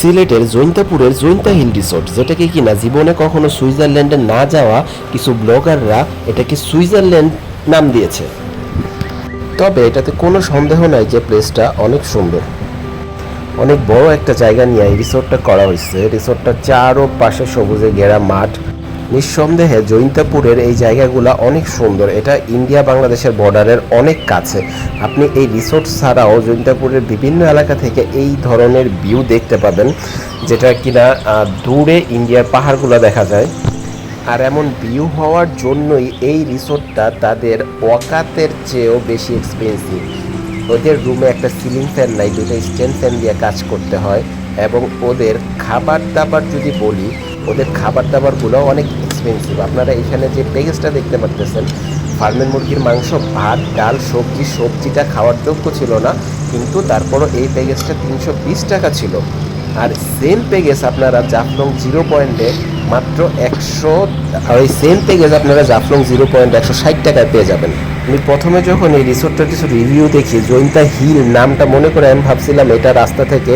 সিলেটের জৈন্তাপুরের Jaintia hill resort, যেটাকে কিনা জীবনে কখনো সুইজারল্যান্ডে না যাওয়া কিছু ব্লগাররা এটাকে সুইজারল্যান্ড নাম দিয়েছে। তবে এটাতে কোনো সন্দেহ নাই যে প্লেসটা অনেক সুন্দর। অনেক বড় একটা জায়গা নিয়ে এই রিসোর্টটা করা হয়েছে। রিসোর্টটা চারো পাশে সবুজে ঘেরা মাঠ নিঃসন্দেহে জৈন্তাপুরের এই জায়গাগুলো অনেক সুন্দর। এটা ইন্ডিয়া বাংলাদেশের বর্ডারের অনেক কাছে। আপনি এই রিসোর্ট ছাড়াও জৈন্তাপুরের বিভিন্ন এলাকা থেকে এই ধরনের ভিউ দেখতে পাবেন, যেটা কিনা দূরে ইন্ডিয়ার পাহাড়গুলো দেখা যায়। আর এমন ভিউ হওয়ার জন্যই এই রিসোর্টটা তাদের ওয়াকাতের চেয়েও বেশি এক্সপেন্সিভ ওদের রুমে একটা সিলিং ফ্যান নাই দুটো স্ট্যান্ড ফ্যান দিয়ে কাজ করতে হয়। এবং ওদের খাবার দাবার যদি বলি ওদের খাবার দাবারগুলো অনেক এক্সপেন্সিভ আপনারা এখানে যে প্যাকেজটা দেখতে পারতেছেন, ফার্মের মুরগির মাংস, ভাত, ডাল, সবজি, সবজিটা খাওয়ার যোগ্য ছিল না, কিন্তু তারপরও এই প্যাকেজটা তিনশো বিশ টাকা ছিল। আর সেম প্যাকেজ আপনারা জাফলং জিরো পয়েন্টে মাত্র একশো, আর ওই সেম প্যাকেজ আপনারা জাফলং জিরো পয়েন্ট একশো ষাট টাকায় পেয়ে যাবেন। আমি প্রথমে যখন এই রিসোর্টটার কিছু রিভিউ দেখি জৈন্তা হিল নামটা মনে করে আমি ভাবছিলাম এটা রাস্তা থেকে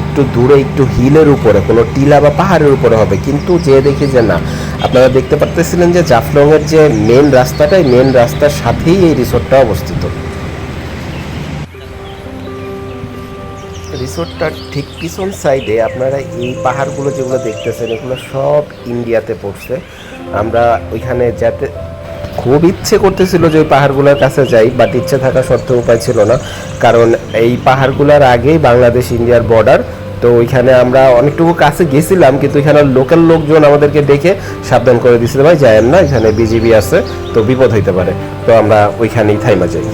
একটু দূরে, একটু হিলের উপরে, কোনো টিলা বা পাহাড়ের উপরে হবে। কিন্তু যে দেখি যে না, আপনারা দেখতে পারতেছিলেন যে জাফলংয়ের যে মেন রাস্তাটা মেন রাস্তার সাথেই এই রিসোর্টটা অবস্থিত। রিসোর্টটার ঠিক পিছন সাইডে আপনারা এই পাহাড়গুলো যেগুলো দেখতেছেন, এগুলো সব ইন্ডিয়াতে পড়ছে। আমরা ওইখানে যেতে খুব ইচ্ছে করতেছিল যে ওই পাহাড়গুলোর কাছে যাই বাট ইচ্ছে থাকা সত্ত্বেও উপায় ছিল না। কারণ এই পাহাড়গুলোর আগেই বাংলাদেশ ইন্ডিয়ার বর্ডার তো ওইখানে আমরা অনেকটুকু কাছে গেছিলাম, কিন্তু এখানে লোকাল লোকজন আমাদেরকে দেখে সাবধান করে দিয়েছিল, ভাই যায়েন না এখানে বিজিবি আছে, তো বিপদ হইতে পারে। তো আমরা ওইখানেই থাইমা যাই।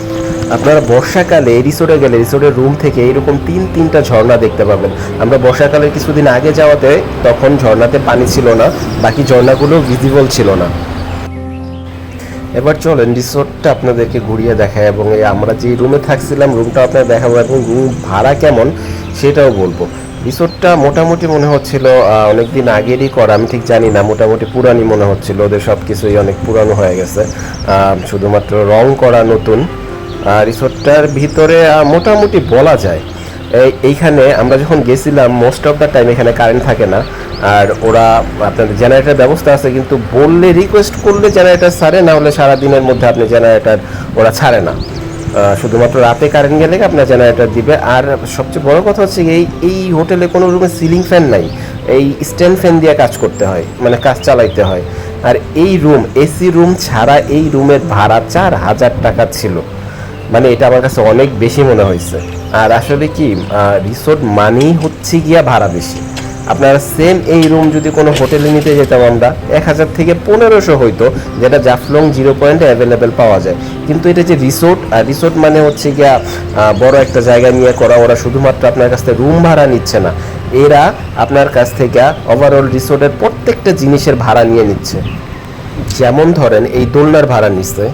আপনারা বর্ষাকালে রিসোর্টে গেলে, রিসোর্টের রুম থেকে এরকম তিন, তিনটা ঝর্ণা দেখতে পাবেন। আমরা বর্ষাকালের কিছুদিন আগে যাওয়াতে তখন ঝর্ণাতে পানি ছিল না, বাকি ঝর্ণাগুলো ভিজিবল ছিল না। এবার চলেন রিসোর্টটা আপনাদেরকে ঘুরিয়ে দেখায় এবং এই আমরা যে রুমে থাকছিলাম রুমটা আপনার দেখাবো এবং রুম ভাড়া কেমন সেটাও বলব। রিসোর্টটা মোটামুটি মনে হচ্ছিল অনেক দিন আগেরই করা, আমি ঠিক জানি না, মোটামুটি পুরানি মনে হচ্ছিল, ওদের সব কিছুই অনেক পুরানো হয়ে গেছে। শুধুমাত্র রং করা নতুন। আর রিসোর্টটার ভিতরে মোটামুটি বলা যায় এইখানে আমরা যখন গেছিলাম মোস্ট অফ দ্য টাইম এখানে কারেন্ট থাকে না। আর ওরা আপনাদের জেনারেটার ব্যবস্থা আছে, কিন্তু বললে রিকোয়েস্ট করলে জেনারেটার ছাড়ে, না হলে সারা দিনের মধ্যে আপনি জেনারেটার ওরা ছাড়ে না। শুধুমাত্র রাতে কারেন্ট গেলে আপনার জেনারেটার দিবে। আর সবচেয়ে বড় কথা হচ্ছে এই এই হোটেলে কোনো রুমে সিলিং ফ্যান নাই। এই স্ট্যান্ড ফ্যান দিয়ে কাজ করতে হয় মানে কাজ চালাইতে হয়। আর এই রুম এসি রুম ছাড়া এই রুমের ভাড়া চার হাজার টাকা ছিল। মানে এটা আমার কাছে অনেক বেশি মনে হয়েছে। আর আসলে কি রিসোর্ট মানেই হচ্ছে গিয়া ভাড়া বেশি। আপনারা সেম এই রুম যদি কোনো হোটেলে নিতে যেতাম আমরা, এক হাজার থেকে পনেরোশো হইতো, যেটা জাফলং জিরো পয়েন্টে অ্যাভেলেবেল পাওয়া যায়। কিন্তু এটা যে রিসোর্ট আর রিসোর্ট মানে হচ্ছে গিয়া বড় একটা জায়গা নিয়ে করা, ওরা শুধুমাত্র আপনার কাছ থেকে রুম ভাড়া নিচ্ছে না। এরা আপনার কাছ থেকে ওভারঅল রিসোর্টের প্রত্যেকটা জিনিসের ভাড়া নিয়ে নিচ্ছে। যেমন ধরেন, এই দোলনার ভাড়া নিচ্ছে।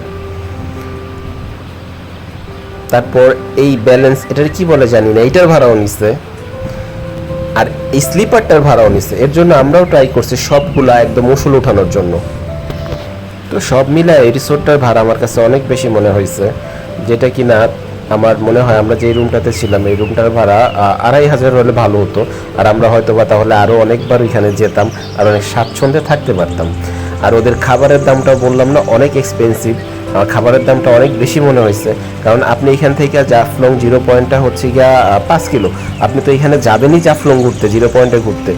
তারপর এই ব্যালেন্স এটার কি বলে জানি না, এইটার ভাড়াও নিচ্ছে। এই স্লিপারটার ভাড়াও নিচ্ছে এর জন্য আমরাও ট্রাই করছি সবগুলা একদম উসুল উঠানোর জন্য। তো সব মিলায় এই রিসোর্টটার ভাড়া আমার কাছে অনেক বেশি মনে হয়েছে, যেটা কি না আমার মনে হয় আমরা যে রুমটাতে ছিলাম, এই রুমটার ভাড়া আড়াই হাজার হলে ভালো হতো। আর আমরা হয়তো বা তাহলে আরও অনেকবার ওইখানে যেতাম, আর অনেক স্বাচ্ছন্দ্যে থাকতে পারতাম। আর ওদের খাবারের দামটাও বললাম না, অনেক এক্সপেন্সিভ খাবারের দামটা অনেক বেশি মনে হয়েছে। কারণ আপনি এখান থেকে জাফলং জিরো পয়েন্টটা হচ্ছে গিয়া পাঁচ কিলো। আপনি তো এখানে যাবেনই জাফলং ঘুরতে, জিরো পয়েন্টে ঘুরতে।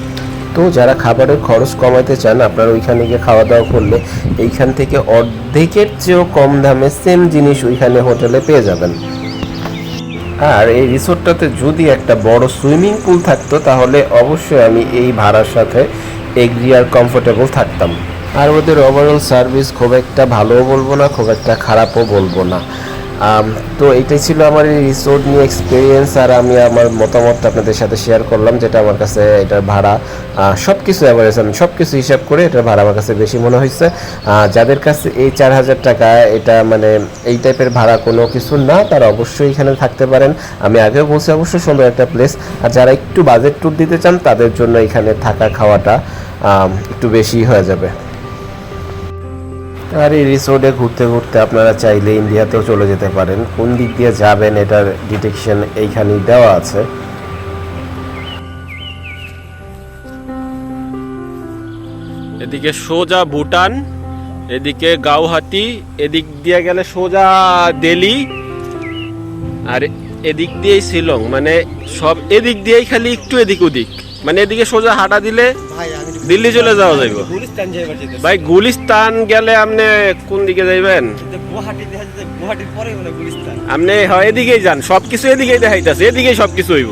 তো যারা খাবারের খরচ কমাতে চান, আপনারা ওইখানে গিয়ে খাওয়া দাওয়া করলে এইখান থেকে অর্ধেকের চেয়েও কম দামে সেম জিনিস ওইখানে হোটেলে পেয়ে যাবেন। আর এই রিসোর্টটাতে যদি একটা বড় সুইমিং পুল থাকতো, তাহলে অবশ্যই আমি এই ভাড়ার সাথে এগ্রি আর কমফোর্টেবল থাকতাম। আর ওদের ওভারঅল সার্ভিস খুব একটা ভালোও বলব না, খুব একটা খারাপও বলব না। তো এটাই ছিল আমার এই রিসোর্ট নিয়ে এক্সপিরিয়েন্স আর আমি আমার মতামতটা আপনাদের সাথে শেয়ার করলাম, যেটা আমার কাছে এটার ভাড়া সব কিছু অ্যাভারেজ আমি সব কিছু হিসাব করে এটার ভাড়া আমার কাছে বেশি মনে হয়েছে। যাদের কাছে এই চার হাজার টাকা, এটা মানে এই টাইপের ভাড়া কোনো কিছু না, তারা অবশ্যই এখানে থাকতে পারেন। আমি আগেও বলছি অবশ্যই সুন্দর একটা প্লেস আর যারা একটু বাজেট ট্যুর দিতে চান, তাদের জন্য এখানে থাকা খাওয়াটা একটু বেশি হয়ে যাবে। আর এই রিসোর্টে ঘুরতে ঘুরতে আপনারা চাইলে ইন্ডিয়াতেও চলে যেতে পারেন। কোন দিক দিয়ে যাবেন এটার ডিটেকশন এইখানেই দেওয়া আছে। এদিকে সোজা ভুটান এদিকে গাউহাতি এদিক দিয়ে গেলে সোজা দিল্লি আর এদিক দিয়েই শিলং। মানে সব এদিক দিয়েই খালি একটু এদিক ওদিক মানে এদিকে সোজা হাঁটা দিলে ভাই দিল্লি চলে যাওয়া যাইব। গুলিস্তান যাইবার যেতে ভাই গুলিস্তান গেলে আপনি কোন দিকে যাইবেন? গুয়াহাটি দেখা যাচ্ছে গুয়াহাটির পরে গুলিস্তান। আপনি হয় এদিকেই যান সবকিছু এদিকেই দেখাইতেছে এদিকেই সবকিছু হইব।